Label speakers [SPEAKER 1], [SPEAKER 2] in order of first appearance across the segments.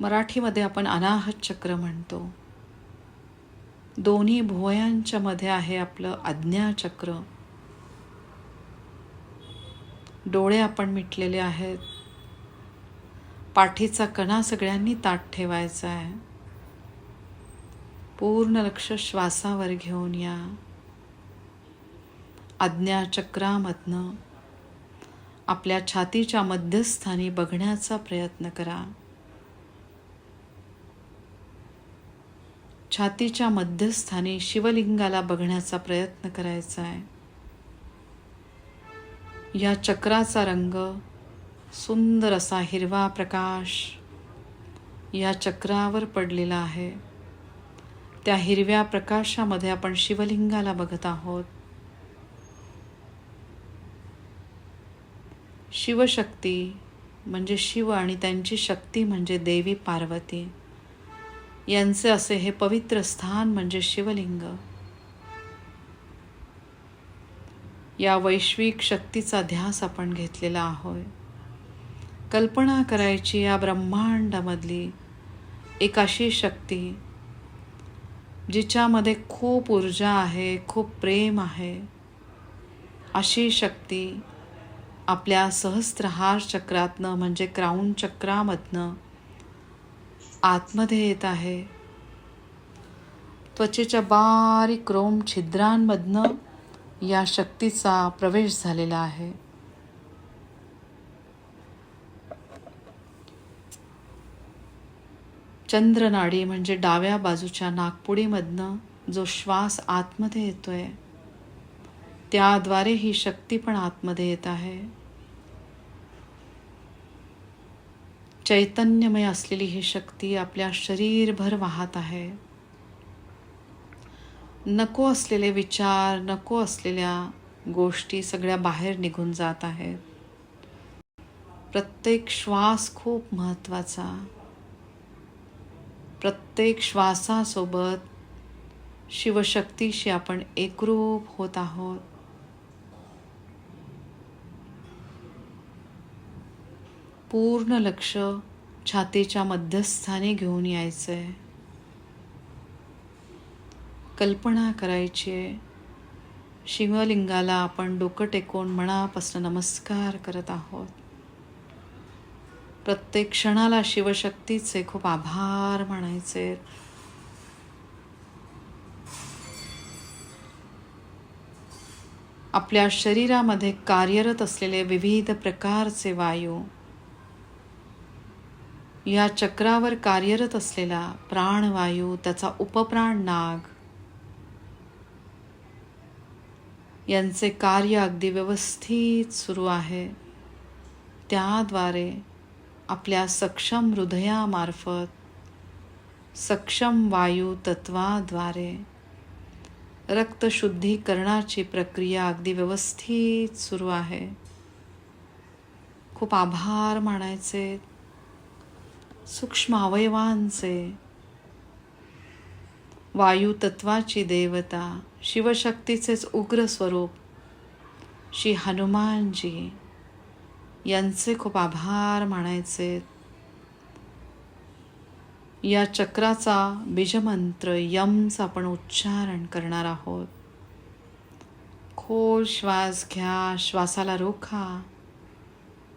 [SPEAKER 1] मराठीमध्ये आपण अनाहत चक्र म्हणतो. दोन्ही भुवयांच्या मध्ये आहे आपलं आज्ञाचक्र डोळे आपण मिटलेले आहेत. पाठीचा कणा सगळ्यांनी ताट ठेवायचा आहे. पूर्ण लक्ष श्वासावर घेऊन या. आज्ञाचक्रामधनं आपल्या छातीच्या मध्यस्थानी बघण्याचा प्रयत्न करा. छातीच्या मध्यस्थानी शिवलिंगाला बघण्याचा प्रयत्न करायचा आहे. या चक्राचा रंग सुंदर असा हिरवा प्रकाश या चक्रावर पडलेला आहे. त्या हिरव्या प्रकाशामध्ये आपण शिवलिंगाला बघत आहोत. शिवशक्ती म्हणजे शिव आणि त्यांची शक्ती म्हणजे देवी पार्वती. यांचे असे हे पवित्र स्थान म्हणजे शिवलिंग. या वैश्विक शक्तीचा ध्यास आपण घेतलेला आहोय कल्पना करायची या ब्रह्मांडामधली एक अशी शक्ती जिच्यामध्ये खूप ऊर्जा आहे खूप प्रेम आहे. अशी शक्ती आपल्या सहस्त्रहार चक्रातनं म्हणजे क्राऊन चक्रामधनं आतमध्ये येत आहे. त्वचेच्या बारीक रोम छिद्रांमधनं या शक्तीचा प्रवेश झालेला आहे. चंद्रनाडी म्हणजे डाव्या बाजूच्या नागपुडीमधनं जो श्वास आतमध्ये येतोय त्याद्वारे ही शक्ती पण आतमध्ये येत आहे. चैतन्यमय असलेली ही शक्ती आपल्या शरीरभर वाहत आहे. नको असलेले विचार नको असलेल्या गोष्टी सगळ्या बाहेर निघून जात आहेत. प्रत्येक श्वास खूप महत्त्वाचा. प्रत्येक श्वासासोबत शिवशक्तीशी आपण एकरूप होत आहोत. पूर्ण लक्ष छातीच्या मध्यस्थानी घेऊन यायचंय कल्पना करायची. आहे शिवलिंगाला आपण डोकं टेकून मनापासून नमस्कार करत आहोत. प्रत्येक क्षणाला शिवशक्तीचे खूप आभार मानायचे. आपल्या शरीरामध्ये कार्यरत असलेले विविध प्रकारचे वायू या चक्रावर कार्यरत असलेला प्राणवायू त्याचा उपप्राण नाग. यांचे कार्य अगदी व्यवस्थित सुरू आहे. त्याद्वारे आपल्या सक्षम हृदयामार्फत सक्षम वायू तत्वाद्वारे रक्तशुद्धीकरणाची प्रक्रिया अगदी व्यवस्थित सुरू आहे. खूप आभार मानायचे. सूक्ष्म अवयवांचे. वायू तत्वाची देवता शिवशक्तीचेच उग्र स्वरूप श्री हनुमानजी. यांचे खूप आभार मानायचे. या चक्राचा बीजमंत्र यमचा आपण उच्चारण करणार आहोत. खोल श्वास घ्या श्वासाला रोखा.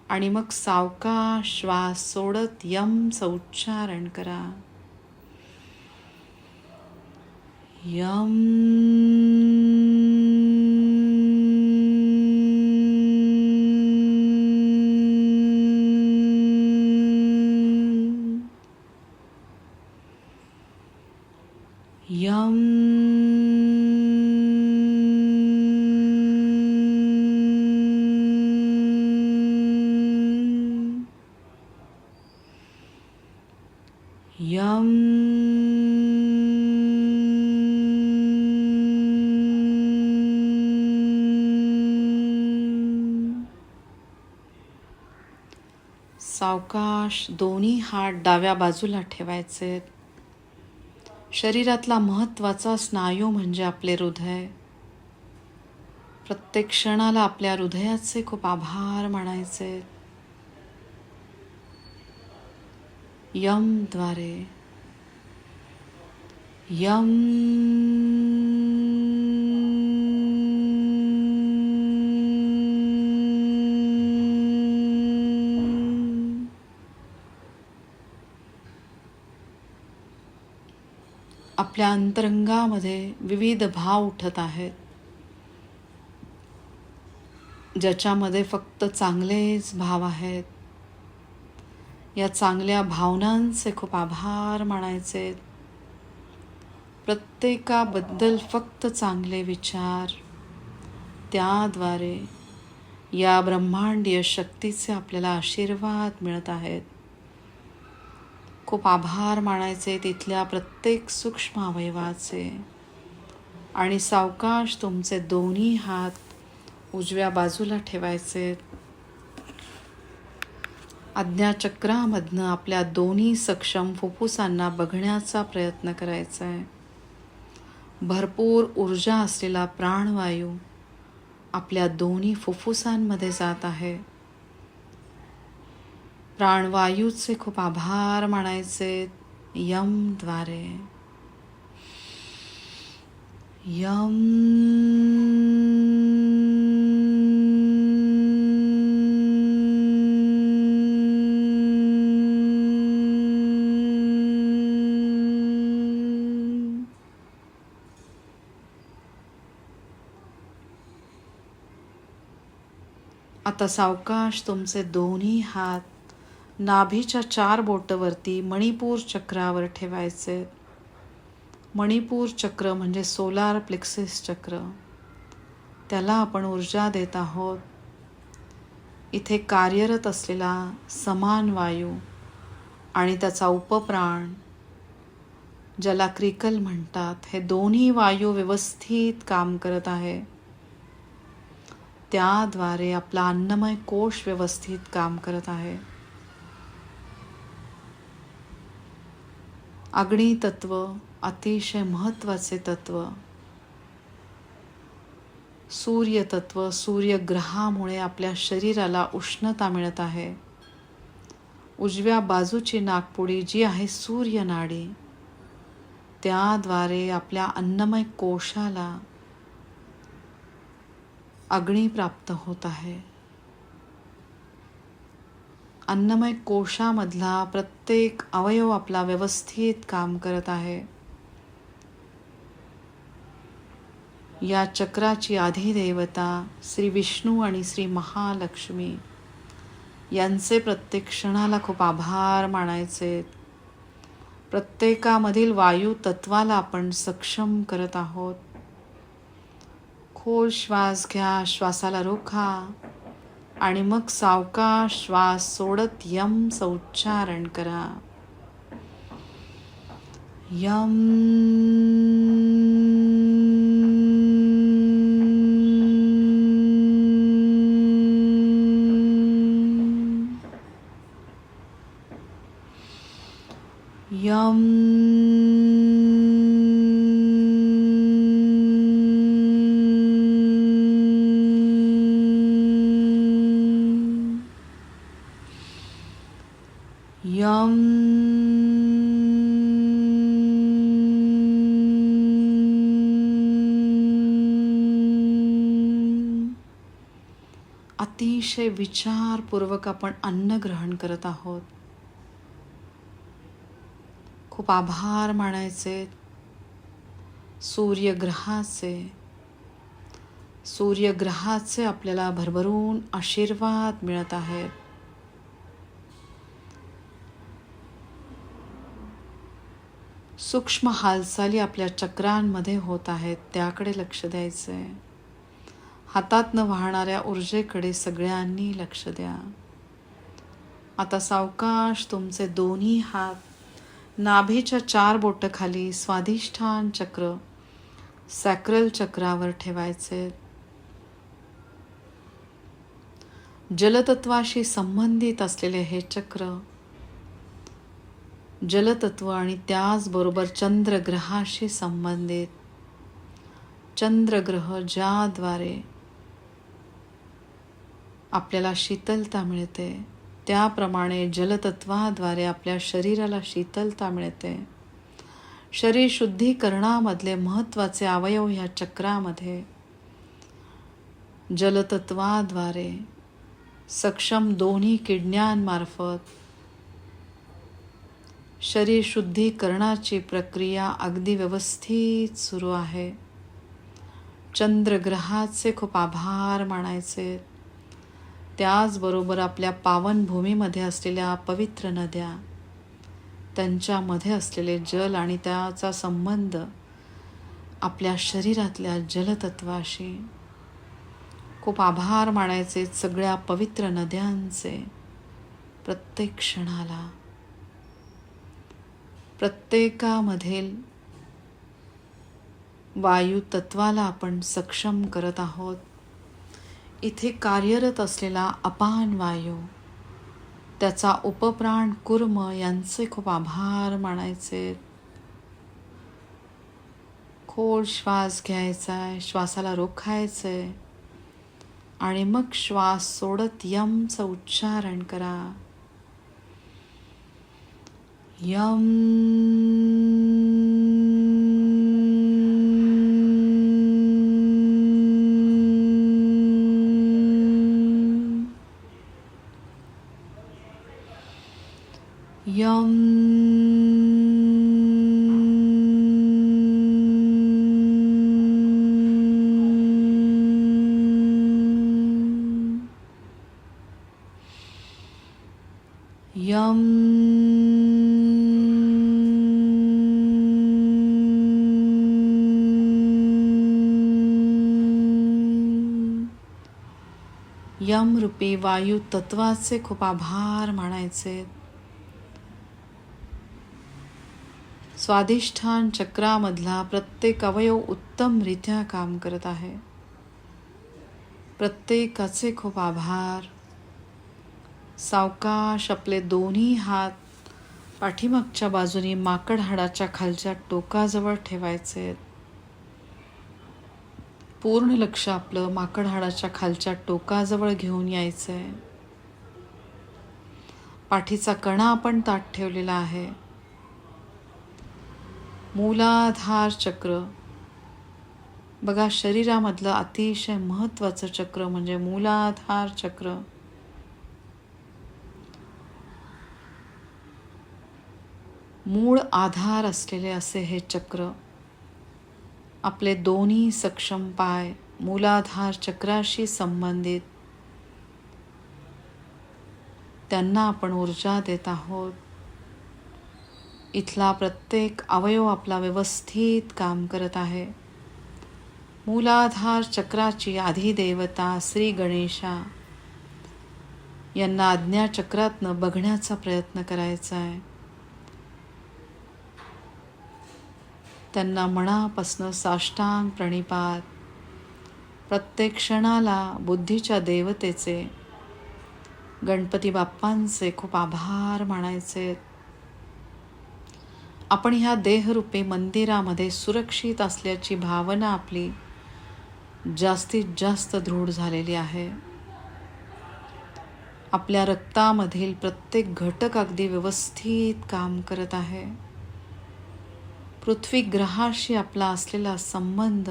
[SPEAKER 1] आणि मग सावका श्वास सोडत यमचं उच्चारण करा. यम यम यम सावकाश दोन्ही हात डाव्या बाजूला ठेवायचे. शरीरातला महत्त्वाचा स्नायू म्हणजे आपले हृदय. प्रत्येक क्षणाला आपल्या हृदयाचे खूप आभार मानायचे. यमद्वारे यम आपल्या अंतरंगामध्ये विविध भाव उठत आहेत. ज्याच्यामध्ये फक्त चांगलेच भाव आहेत. या चांगल्या भावनांचे खूप आभार मानायचे. प्रत्येकाबद्दल फक्त चांगले विचार त्याद्वारे या ब्रह्मांडीय शक्तीचे आपल्याला आशीर्वाद मिळत आहेत. खूप आभार मानायचे तिथल्या प्रत्येक सूक्ष्म अवयवाचे. आणि सावकाश तुमचे दोन्ही हात उजव्या बाजूला ठेवायचे. आज्ञाचक्रामधनं आपल्या दोन्ही सक्षम फुफ्फुसांना बघण्याचा प्रयत्न करायचा आहे. भरपूर ऊर्जा असलेला प्राणवायू आपल्या दोन्ही फुफ्फुसांमध्ये जात आहे. प्राणवायूचे खूप आभार मानायचे. यमद्वारे यम. आता सावकाश तुमचे दोन्ही हात नाभीच्या चार बोटवरती मणिपूर चक्रावर ठेवायचे. मणिपूर चक्र म्हणजे सोलार प्लेक्सिस चक्र. त्याला आपण ऊर्जा देत आहोत. इथे कार्यरत असलेला समान वायू आणि त्याचा उपप्राण ज्याला क्रिकल म्हणतात हे दोन्ही वायू व्यवस्थित काम करत आहे. त्याद्वारे आपला अन्नमय कोश व्यवस्थित काम करत आहे. अग्नी तत्व अतिशय महत्त्वाचे तत्व. सूर्य तत्व सूर्यग्रहामुळे आपल्या शरीराला उष्णता मिळत आहे. उजव्या बाजूची नागपुडी जी आहे सूर्यनाडी त्याद्वारे आपल्या अन्नमय कोशाला अग्नी प्राप्त होत आहे. अन्नमय कोशामधला प्रत्येक अवयव आपला व्यवस्थित काम करत आहे. या चक्राची अधिदेवता श्री विष्णू आणि श्री महालक्ष्मी यांचे प्रत्येक क्षणाला खूप आभार मानायचे. प्रत्येकामधील वायू तत्वाला आपण सक्षम करत आहोत. खोल श्वास घ्या श्वासाला रोखा. आणि मग सावका श्वास सोडत यम उच्चारण करा. यम यम अतिशय विचारपूर्वक आपण अन्न ग्रहण करत आहोत. खूप आभार मानायचे. सूर्यग्रहाचे. सूर्यग्रहाचे आपल्याला भरभरून आशीर्वाद मिळत आहेत सूक्ष्म हालचाली आपल्या चक्रांमध्ये होत आहेत त्याकडे लक्ष द्यायचं आहे हातातनं वाहणाऱ्या ऊर्जेकडे सगळ्यांनी लक्ष द्या. आता सावकाश तुमचे दोन्ही हात नाभीच्या चार बोटं खाली स्वाधिष्ठान चक्र सॅक्रल चक्रावर ठेवायचे. जलतत्वाशी संबंधित असलेले हे चक्र जलतत्व आणि त्याचबरोबर चंद्रग्रहाशी संबंधित. चंद्रग्रह ज्याद्वारे आपल्याला शीतलता मिळते. त्याप्रमाणे जलतत्वाद्वारे आपल्या शरीराला शीतलता मिळते. शरीर शुद्धीकरणामधले महत्त्वाचे अवयव ह्या चक्रामध्ये. जलतत्वाद्वारे सक्षम दोन्ही किडण्यांमार्फत शरीर शुद्धीकरणाची प्रक्रिया अगदी व्यवस्थित सुरू आहे. चंद्रग्रहाचे खूप आभार मानायचे. त्याचबरोबर आपल्या पावनभूमीमध्ये असलेल्या पवित्र नद्या त्यांच्यामध्ये असलेले जल आणि त्याचा संबंध आपल्या शरीरातल्या जलतत्वाशी. खूप आभार मानायचे सगळ्या पवित्र नद्यांचे प्रत्येक क्षणाला. प्रत्येकामधील वायू तत्वाला आपण सक्षम करत आहोत. इथे कार्यरत असलेला अपान वायू त्याचा उपप्राण कुर्म यांचे खूप आभार मानायचे. खोल श्वास घ्यायचा आहे श्वासाला रोखायचं आहे आणि मग श्वास सोडत यमचं उच्चारण करा. यम यम यम यम रूपी वायू तत्वाचे खूप आभार मानायचे स्वाधिष्ठान चक्रामधला प्रत्येक अवयव उत्तमरित्या काम करत आहे. प्रत्येकाचे खूप आभार. सावकाश आपले दोन्ही हात पाठीमागच्या बाजूनी माकड हाडाच्या खालच्या टोकाजवळ ठेवायचे. पूर्ण लक्ष आपलं माकड हाडाच्या खालच्या टोकाजवळ घेऊन यायचं. आहे पाठीचा कणा आपण ताट ठेवलेला आहे. मूलाधार चक्र. बघा शरीरामधलं अतिशय महत्वाचं चक्र म्हणजे मूलाधार चक्र. मूळ आधार असलेले असे हे चक्र. आपले दोन्ही सक्षम पाय मूलाधार चक्राशी संबंधित. त्यांना आपण ऊर्जा देत आहोत. इथला प्रत्येक अवयव आपला व्यवस्थित काम करत आहे. मूलाधार चक्राची अधिदेवता श्री गणेशा. यांना आज्ञाचक्रातनं बघण्याचा प्रयत्न करायचा आहे. त्यांना मनापासनं साष्टांग प्रणिपात. प्रत्येक क्षणाला बुद्धीच्या देवतेचे गणपती बाप्पांचे खूप आभार मानायचे. आपण ह्या देहरूपी मंदिरामध्ये सुरक्षित असल्याची भावना आपली जास्तीत जास्त दृढ झालेली आहे. आपल्या रक्तामधील प्रत्येक घटक अगदी व्यवस्थित काम करत आहे. पृथ्वी ग्रहाशी आपला असलेला संबंध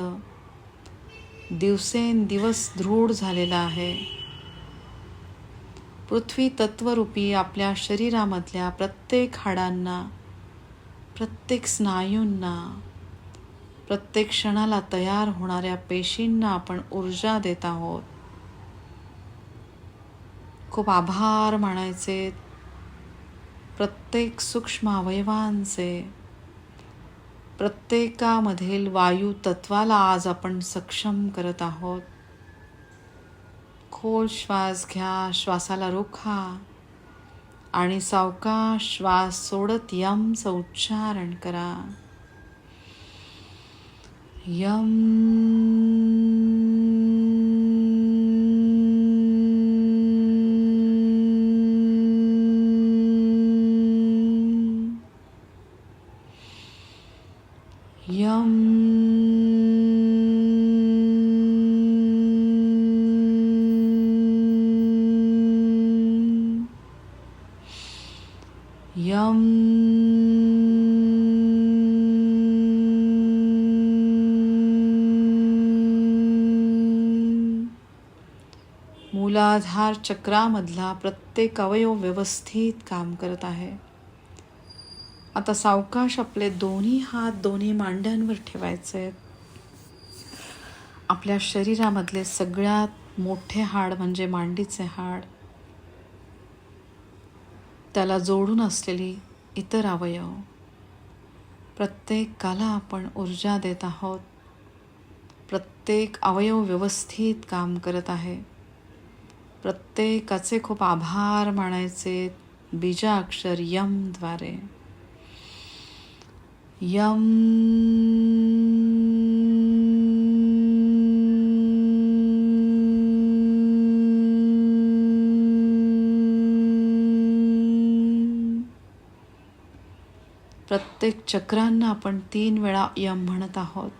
[SPEAKER 1] दिवसेंदिवस दृढ झालेला आहे. पृथ्वी तत्वरूपी आपल्या शरीरामधल्या प्रत्येक हाडांना प्रत्येक स्नायूंना प्रत्येक क्षणाला तयार होणाऱ्या पेशींना आपण ऊर्जा देत आहोत. खूप आभार मानायचे. प्रत्येक सूक्ष्म अवयवांचे प्रत्येकामधील वायू तत्वाला आज आपण सक्षम करत आहोत. खोल श्वास घ्या श्वासाला रोखा. आणि सावका श्वास सोडत यमचं उच्चारण करा. यम यम मूलाधार चक्रामधला प्रत्येक अवयव व्यवस्थित काम करत आहे. आता सावकाश आपले दोन्ही हात दोन्ही मांड्यांवर ठेवायचे. आहेत आपल्या शरीरामधले सगळ्यात मोठे हाड म्हणजे मांडीचे हाड. त्याला जोडून असलेली इतर अवयव. प्रत्येकाला आपण ऊर्जा देत आहोत. प्रत्येक अवयव व्यवस्थित काम करत आहे. प्रत्येकाचे खूप आभार मानायचे बीजा अक्षर यमद्वारे यम प्रत्येक चक्रांना आपण तीन वेळा यम म्हणत आहोत.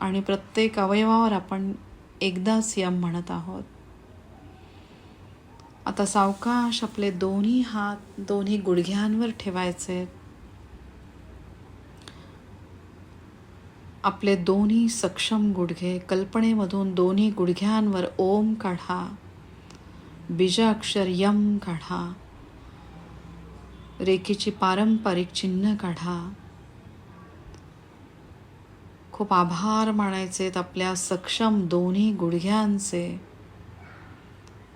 [SPEAKER 1] आणि प्रत्येक अवयवावर आपण एकदाच यम म्हणत आहोत. आता सावकाश आपले दोन्ही हात दोन्ही गुडघ्यांवर ठेवायचे. आपले दोन्ही सक्षम गुडघे कल्पनेमधून दोन्ही गुडघ्यांवर ओम काढा. बीजाक्षर यम काढा. रेकीची पारंपरिक चिन्ह काढा. खूप आभार मानायचे आपल्या सक्षम दोन्ही गुडघ्यांचे.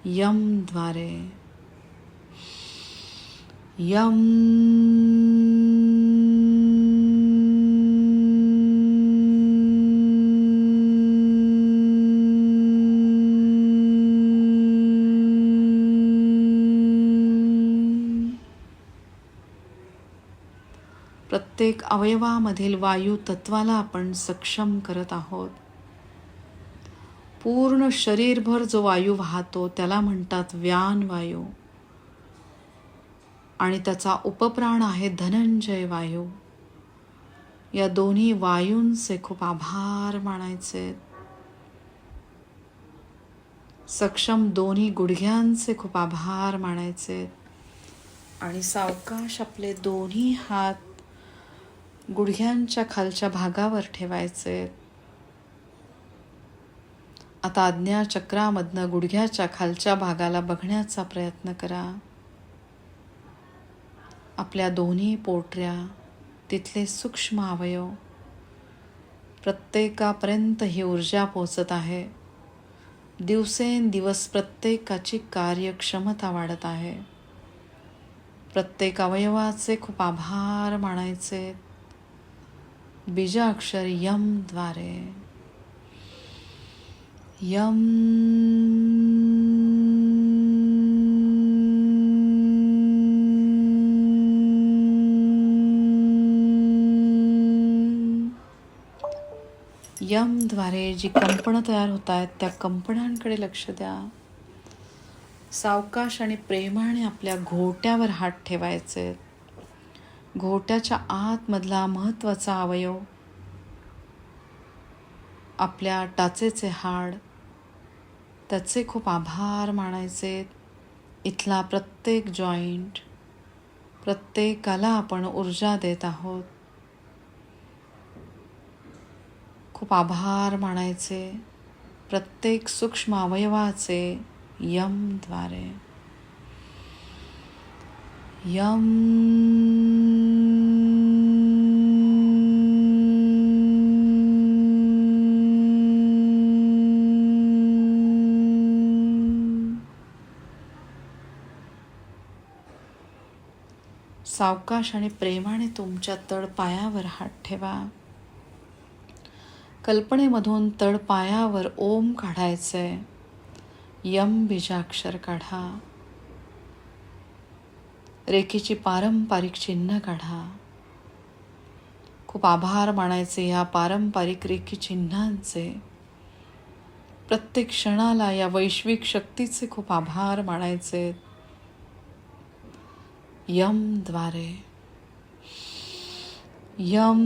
[SPEAKER 1] यमद्वारे यम प्रत्येक अवयवामधील वायू तत्वाला आपण सक्षम करत आहोत. पूर्ण शरीरभर जो वायू वाहतो त्याला म्हणतात व्यान वायू. आणि त्याचा उपप्राण आहे धनंजय वायू. या दोन्ही वायूंचे खूप आभार मानायचे. सक्षम दोन्ही गुडघ्यांचे खूप आभार मानायचे. आणि सावकाश आपले दोन्ही हात गुडघ्यांच्या खालच्या भागावर ठेवायचे. आता आज्ञा चक्रामधनं गुडघ्याच्या खालच्या भागाला बघण्याचा प्रयत्न करा. आपल्या दोन्ही पोटऱ्या तिथले सूक्ष्म अवयव प्रत्येकापर्यंत ही ऊर्जा पोचत आहे. दिवसेंदिवस प्रत्येकाची कार्यक्षमता वाढत आहे. प्रत्येक अवयवाचे खूप आभार मानायचे. बीजाक्षर यमद्वारे यम यमद्वारे जी कंपनं तयार होत आहेत त्या कंपनांकडे लक्ष द्या सावकाश आणि प्रेमाने आपल्या घोट्यावर हात ठेवायचे घोट्याच्या आतमधला महत्त्वाचा अवयव. आपल्या टाचेचे हाड त्याचे खूप आभार मानायचे. इथला प्रत्येक जॉईंट प्रत्येकाला आपण ऊर्जा देत आहोत. खूप आभार मानायचे प्रत्येक सूक्ष्म अवयवाचे यमद्वारे यम सावकाश आणि प्रेमाने तुमच्या तळपायावर हात ठेवा. कल्पनेमधून तळपायावर ओम काढायचे. यम बीजाक्षर काढा. रेखीची पारंपरिक चिन्ह काढा. खूप आभार मानायचे ह्या पारंपरिक रेखी चिन्हांचे. प्रत्येक क्षणाला या वैश्विक शक्तीचे खूप आभार मानायचे. यमद्वारे यम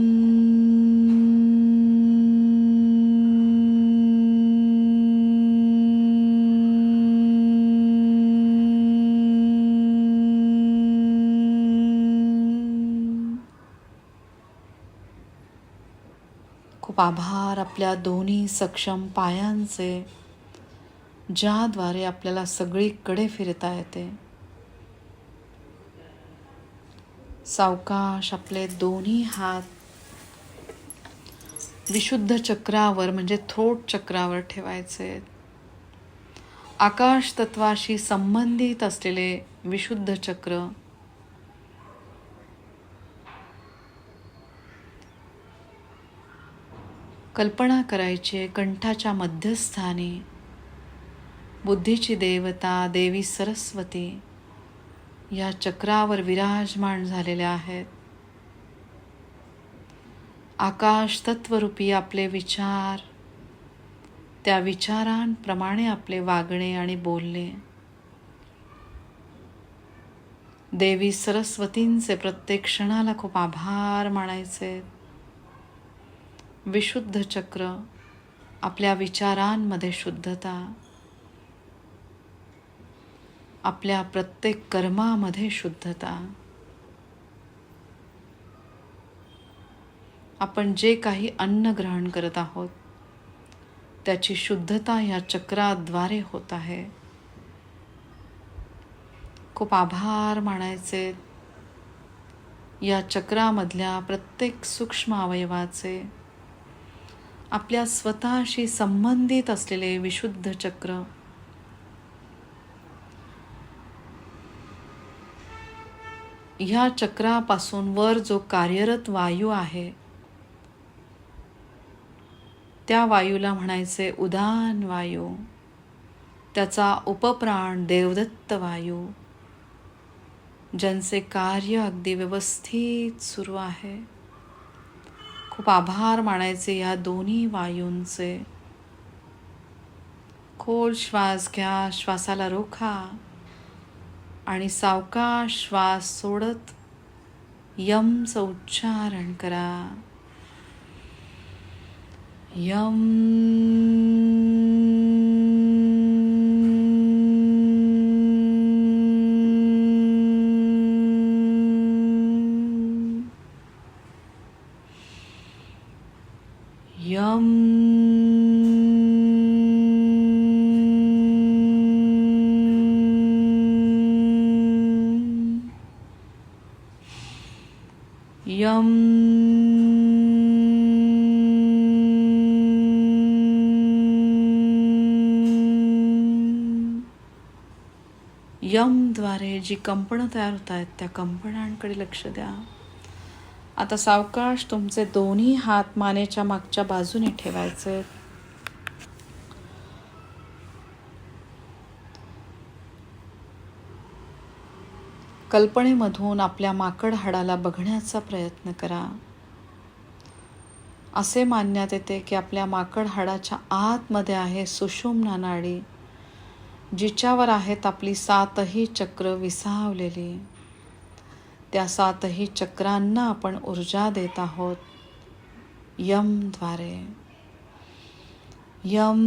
[SPEAKER 1] खूप आभार आपल्या दोन्ही सक्षम पायांचे ज्याद्वारे आपल्याला सगळीकडे फिरता येते. सावकाश आपले दोन्ही हात विशुद्ध चक्रावर म्हणजे थ्रोट चक्रावर ठेवायचे. आकाश तत्वाशी संबंधित असलेले विशुद्ध चक्र कल्पना करायचे कंठाच्या मध्यस्थानी. बुद्धीची देवता देवी सरस्वती. या चक्रावर विराजमान झालेल्या आहेत. आकाश तत्वरूपी आपले विचार त्या विचारांप्रमाणे आपले वागणे आणि बोलणे. देवी सरस्वतींचे प्रत्येक क्षणाला खूप आभार मानायचे. विशुद्ध चक्र आपल्या विचारांमध्ये शुद्धता. आपल्या प्रत्येक कर्मामध्ये शुद्धता. आपण जे काही अन्न ग्रहण करत आहोत त्याची शुद्धता या चक्राद्वारे होत आहे. खूप आभार मानायचे. या चक्रामधल्या प्रत्येक सूक्ष्म अवयवाचे आपल्या स्वतःशी संबंधित असलेले विशुद्ध चक्र ह्या चक्रापासून वर जो कार्यरत वायू आहे त्या वायूला म्हणायचे उदान वायू. त्याचा उपप्राण देवदत्त वायू ज्यांचे कार्य अगदी व्यवस्थित सुरू आहे. खूप आभार मानायचे या दोन्ही वायूंचे. खोल श्वास घ्या श्वासाला रोखा. आणि सावकाश श्वास सोडत यमचं उच्चारण करा. यम यमद्वारे जी कंपनं तयार होत आहेत त्या कंपनांकडे लक्ष द्या. आता सावकाश तुमचे दोन्ही हात मानेच्या मागच्या बाजूने ठेवायचे. कल्पनेमधून आपल्या माकड हाडाला बघण्याचा प्रयत्न करा. असे मानण्यात येते की आपल्या माकड हाडाच्या आतमध्ये आहे सुषुम्ना नाडी. जिच्यावर आहेत आपली सातही चक्र विसावलेली. त्या सातही चक्रांना आपण ऊर्जा देत आहोत. यमद्वारे यम.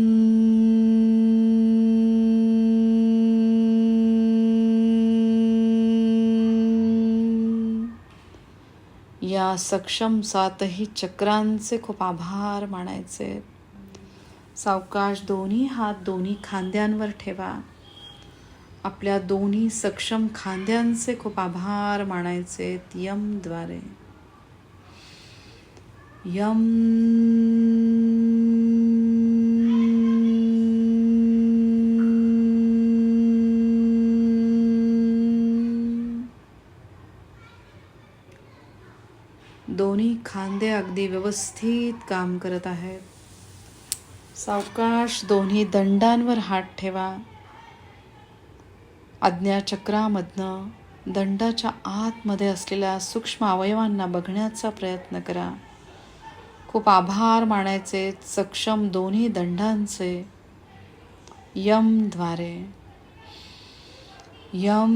[SPEAKER 1] या सक्षम सातही चक्रांचे खूप आभार मानायचे. सावकाश दोन्ही हात दोन्ही खांद्यांवर ठेवा. आपल्या दोन्ही सक्षम खांद्यांचे खूप आभार मानायचे यमद्वारे यम दोन्ही खांदे अगदी व्यवस्थित काम करत आहेत. सावकाश दोन्ही दंडांवर हात ठेवा. आज्ञाचक्रामधनं दंडाच्या आतमध्ये असलेल्या सूक्ष्म अवयवांना बघण्याचा प्रयत्न करा. खूप आभार मानायचे सक्षम दोन्ही दंडांचे. यमद्वारे यम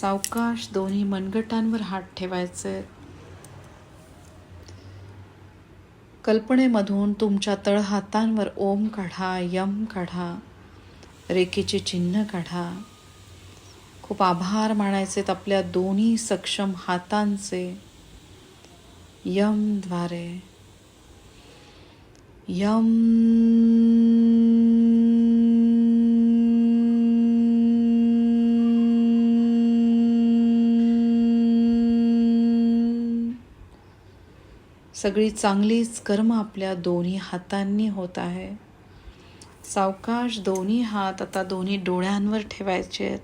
[SPEAKER 1] सावकाश दोन्ही मनगटांवर हात ठेवायचे. कल्पनेमधून तुमच्या तळहातांवर ओम काढा यम काढा रेखेचे चिन्ह काढा. खूप आभार मानायचेत आपल्या दोन्ही सक्षम हातांचे. यमद्वारे यम सगळी चांगलीच कर्म आपल्या दोन्ही हातांनी होत आहे. सावकाश दोन्ही हात आता दोन्ही डोळ्यांवर ठेवायचे आहेत.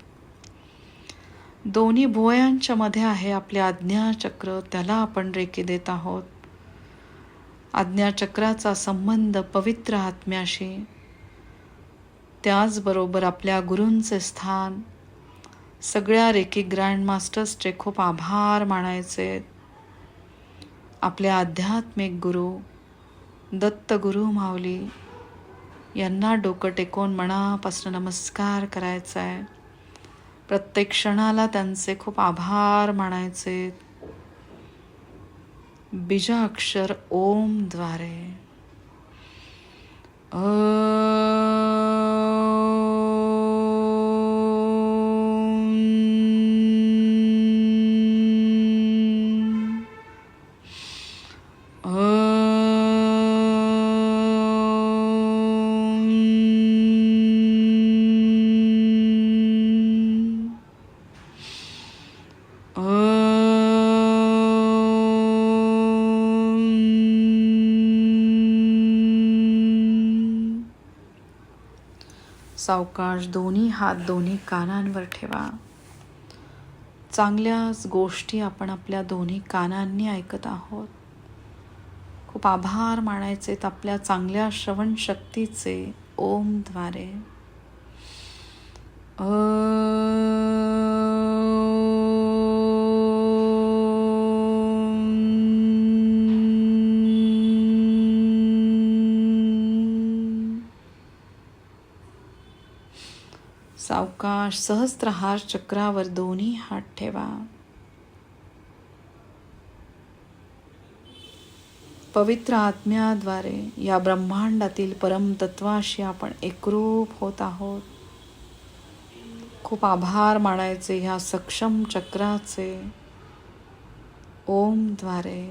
[SPEAKER 1] दोन्ही भुवयांच्या मध्ये आहे आपले आज्ञाचक्र त्याला आपण रेखी देत आहोत. आज्ञाचक्राचा संबंध पवित्र आत्म्याशी. त्याचबरोबर आपल्या गुरूंचे स्थान. सगळ्या रेकी ग्रँड मास्टर्सचे खूप आभार मानायचे आहेत. आपले आध्यात्मिक गुरु दत्त गुरु माऊली यांना डोकं टेकून मनापासून नमस्कार करायचा आहे प्रत्येक क्षणाला त्यांचे खूप आभार मानायचे. बीजा अक्षर ओमद्वारे सावकाश दोन्ही हात दोन्ही कानांवर ठेवा. चांगल्याच गोष्टी आपण आपल्या दोन्ही कानांनी ऐकत आहोत. खूप आभार मानायचे आपल्या चांगल्या श्रवण शक्तीचे ओमद्वारे अवकाश सहस्त्रहार चक्रावर दोन्ही हात ठेवा. पवित्र आत्म्याद्वारे या ब्रह्मांडातील परमतत्वाशी आपण एकरूप होत आहोत. खूप आभार मानायचे ह्या सक्षम चक्राचे ओमद्वारे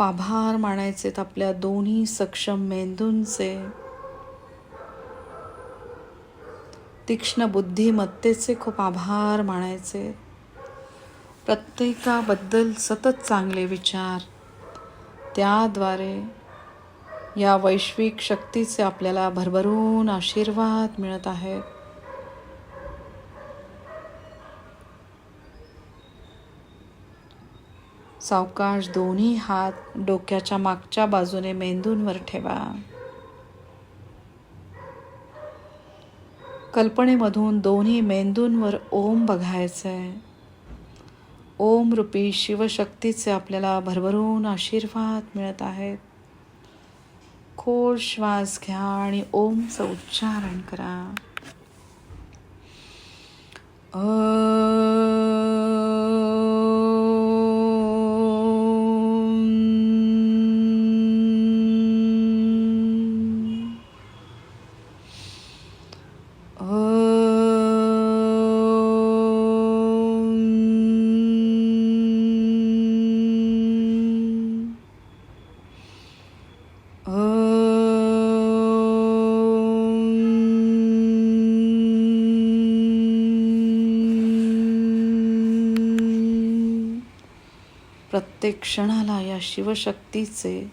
[SPEAKER 1] खूप आभार मानायचेत आपल्या दोन्ही सक्षम मेंदूंचे. तीक्ष्ण बुद्धिमत्तेचे खूप आभार मानायचे. प्रत्येकाबद्दल सतत चांगले विचार. त्याद्वारे या वैश्विक शक्तीचे आपल्याला भरभरून आशीर्वाद मिळत आहेत. सावकाश दोन्ही हात डोक्याच्या मागच्या बाजूने मेंदूंवर ठेवा. कल्पनेमधून दोन्ही मेंदूंवर ओम बघायचंय ओम रूपी शिवशक्तीचे आपल्याला भरभरून आशीर्वाद मिळत आहेत. खोल श्वास घ्या आणि ओमचं उच्चारण करा. प्रत्येक क्षणाला या शिवशक्तीचे